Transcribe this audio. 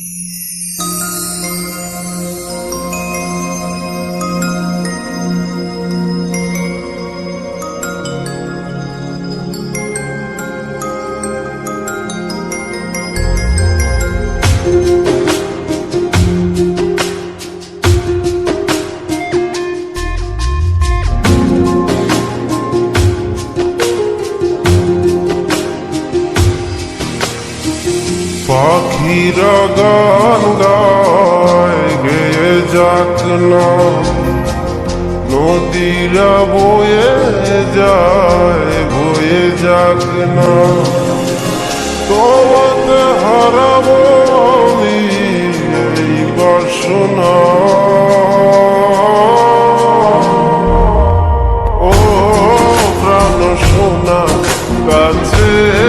Yeah. পাখির গান গায় গেয়ে যাক বয়ে যায়, বয়ে যাক তোমত তোমাতে হারাবো ও প্রাণ সোনা, কাছে